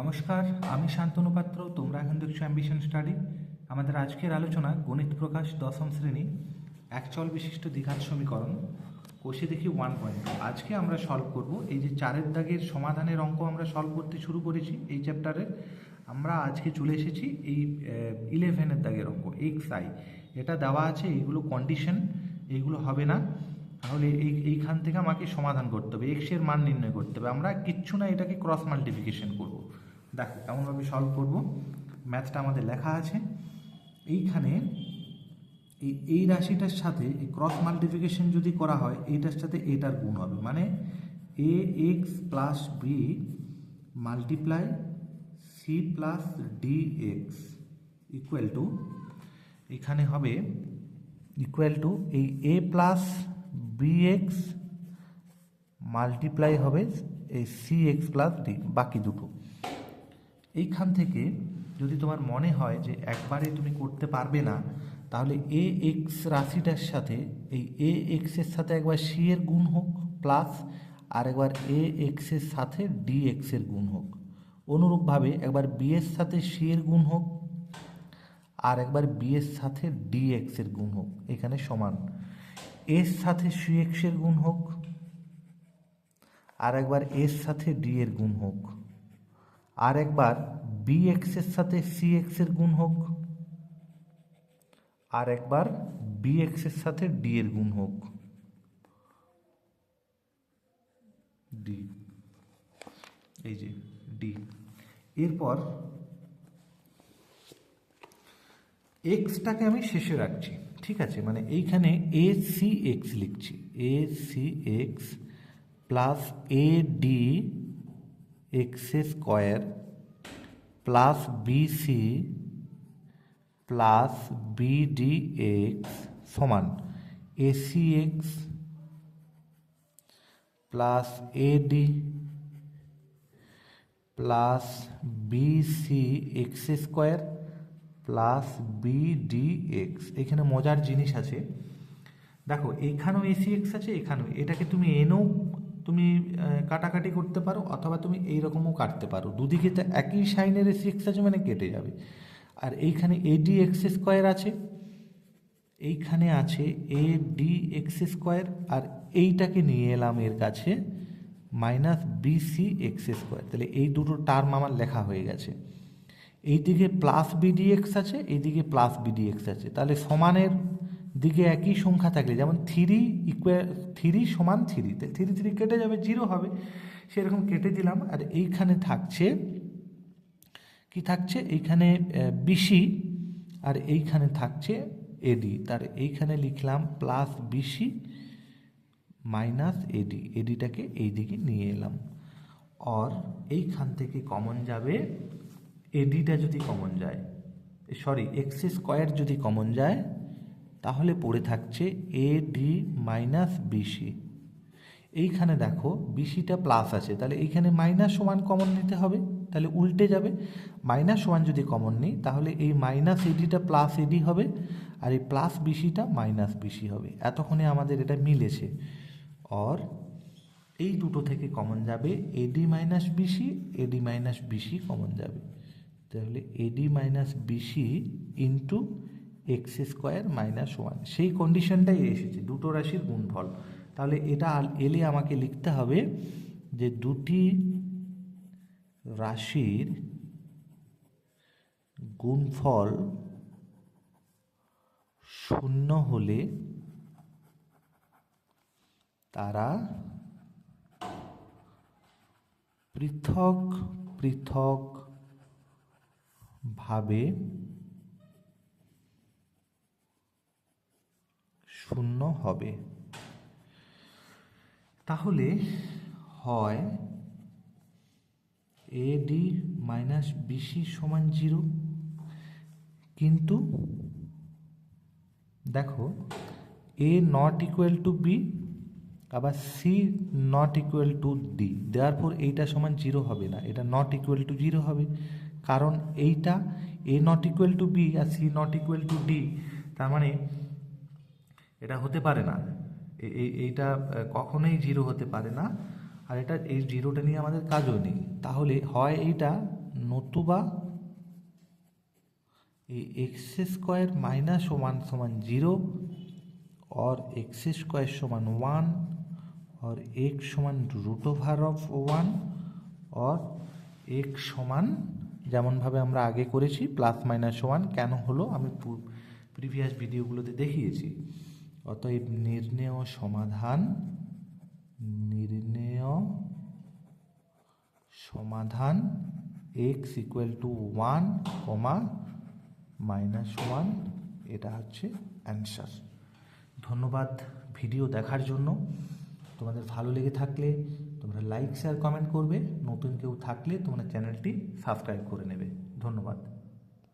নমস্কার, আমি শান্তনু পাত্র, তোমরা এখন দেখছ অ্যাম্বিশন স্টাডি আমাদের আজকের আলোচনা গণিত প্রকাশ দশম শ্রেণি একচল বিশিষ্ট দ্বিঘাত সমীকরণ, কোষে দেখি ওয়ান পয়েন্ট আজকে আমরা সলভ করব, এই যে চারের দাগের সমাধানের অঙ্ক আমরা সলভ করতে শুরু করেছি এই চ্যাপ্টারের আমরা আজকে চলে এসেছি এই ইলেভেনের দাগের অঙ্ক এক্স আই এটা দেওয়া আছে এইগুলো কন্ডিশন এইগুলো হবে না। তাহলে এই, এইখান থেকে আমাকে সমাধান করতে হবে এক্সের মান নির্ণয় করতে হবে। আমরা কিচ্ছু না এটাকে ক্রস মাল্টিপ্লিকেশন করব। দেখো, কেমনভাবে সলভ করব? ম্যাথটা আমাদের লেখা আছে। এইখানে এই এই রাশিটার সাথে ক্রস মাল্টিপ্লিকেশন যদি করা হয়, এইটার সাথে এটার গুণ হবে। মানে a x plus b multiply c plus d x equal to এখানে হবে ইকুয়াল টু এই a plus b x multiply হবে এই সি এক্স প্লাস ডি বাকি দুটো। এইখান থেকে যদি তোমার মনে হয় যে একবারে তুমি করতে পারবে না, তাহলে এ এক্স রাশিটার সাথে, এই এ এক্সের সাথে একবার সি এর গুণ হোক প্লাস আর একবার এ এক্সের সাথে ডি এক্সের গুণ হোক। অনুরূপভাবে একবার বি এর সাথে সি এর গুণ হোক, আর একবার বি এর সাথে ডি এক্সের গুণ হোক, এখানে সমান। এর সাথে সি এক্সের গুণ হোক, আর একবার এর সাথে ডি এর গুণ হোক। আর একবার বি এক্সের সাথে সি এক্সের গুণ হোক। আর একবার বি এক্সের সাথে ডি এর গুণ হোক। ডি এই যে ডি এরপর এক্সটাকে আমি শেষে রাখছি, ঠিক আছে? মানে এইখানে এ সি এক্স লিখছি a c x plus a d x square plus bc plus bd x সমান ac x plus ad plus bc x square plus bd x এখানে মজার জিনিস আছে। দেখো, এখানেও এসি এক্স আছে, এখানেও। এটাকে তুমি এনেও কাটাকাটি করতে পারো অথবা তুমি এই রকমও কাটতে পারো। দুদিকে তো একই সাইনের এসি এক্স আছে মানে কেটে যাবে। আর এইখানে এডি এক্স স্কোয়ার আছে, এইখানে আছে এ ডি এক্স স্কোয়ার আর এইটাকে নিয়ে এলাম এর কাছে মাইনাস বিসি এক্স স্কোয়ার তাহলে এই দুটো টার্ম আমার লেখা হয়ে গেছে। এইদিকে প্লাস বিডিএক্স আছে, এইদিকে প্লাস বিডিএক্স আছে। তাহলে সমানের দিকে একই সংখ্যা থাকলে, যেমন থ্রি ইকুয়াল থ্রি সমান থ্রি থ্রি থ্রি কেটে যাবে জিরো হবে। সেরকম কেটে দিলাম, আর এইখানে থাকছে, কি থাকছে? এইখানে বিসি আর এইখানে থাকছে এডি তার এইখানে লিখলাম প্লাস বিসি মাইনাস এডি এডিটাকে এই দিকে নিয়ে এলাম। আর এইখান থেকে কমন যাবে এডিটা যদি কমন যায় সরি এক্স স্কোয়ার যদি কমন যায় তাহলে পড়ে থাকছে এ ডি মাইনাস বিসি এইখানে দেখো বিসিটা প্লাস আছে, তাহলে এইখানে মাইনাস সমান কমন নিতে হবে, তাহলে উল্টে যাবে। মাইনাস সমান যদি কমন নিই, তাহলে এই মাইনাস এডিটা প্লাস এডি হবে, আর এই প্লাস বিসিটা মাইনাস বিসি হবে। এতক্ষণে আমাদের এটা মিলেছে। অর, এই দুটো থেকে কমন যাবে ad minus bc ad minus bc common যাবে। তাহলে ad minus bc into x square minus one সেই কন্ডিশনটাই এসেছে, দুটো রাশির গুণফল। তাহলে এটা এলে আমাকে লিখতে হবে যে দুটি রাশির গুণফল শূন্য হলে তারা পৃথক পৃথক ভাবে শূন্য হবে। তাহলে হয় এ ডি মাইনাস বিসি সমান জিরো কিন্তু দেখো a not equal to b আবার c not equal to d দেওয়ার পর এইটা সমান জিরো হবে না, এটা নট ইকুয়াল টু জিরো হবে। কারণ এইটা a not equal to b R c not equal to d তার মানে এটা হতে পারে না। এইটা কখনোই জিরো হতে পারে না। আর এটা, এই জিরোটা নিয়ে আমাদের কাজও নেই। তাহলে হয় এইটা নতুবা এই এক্স স্কোয়ার মাইনাস সমান সমান জিরো অর এক্স স্কোয়ার সমান ওয়ান অর এক সমান root over of one or এক সমান, যেমনভাবে আমরা আগে করেছি প্লাস মাইনাস ওয়ান কেন হলো আমি প্রিভিয়াস ভিডিওগুলোতে দেখিয়েছি। অতএব নির্ণেয় সমাধান নির্ণেয় সমাধান x equal to one comma minus one এটা হচ্ছে অ্যান্সার ধন্যবাদ ভিডিও দেখার জন্য। তোমাদের ভালো লেগে থাকলে তোমরা লাইক শেয়ার কমেন্ট করবে। নতুন কেউ থাকলে তোমরা চ্যানেলটি সাবস্ক্রাইব করে নেবে। ধন্যবাদ।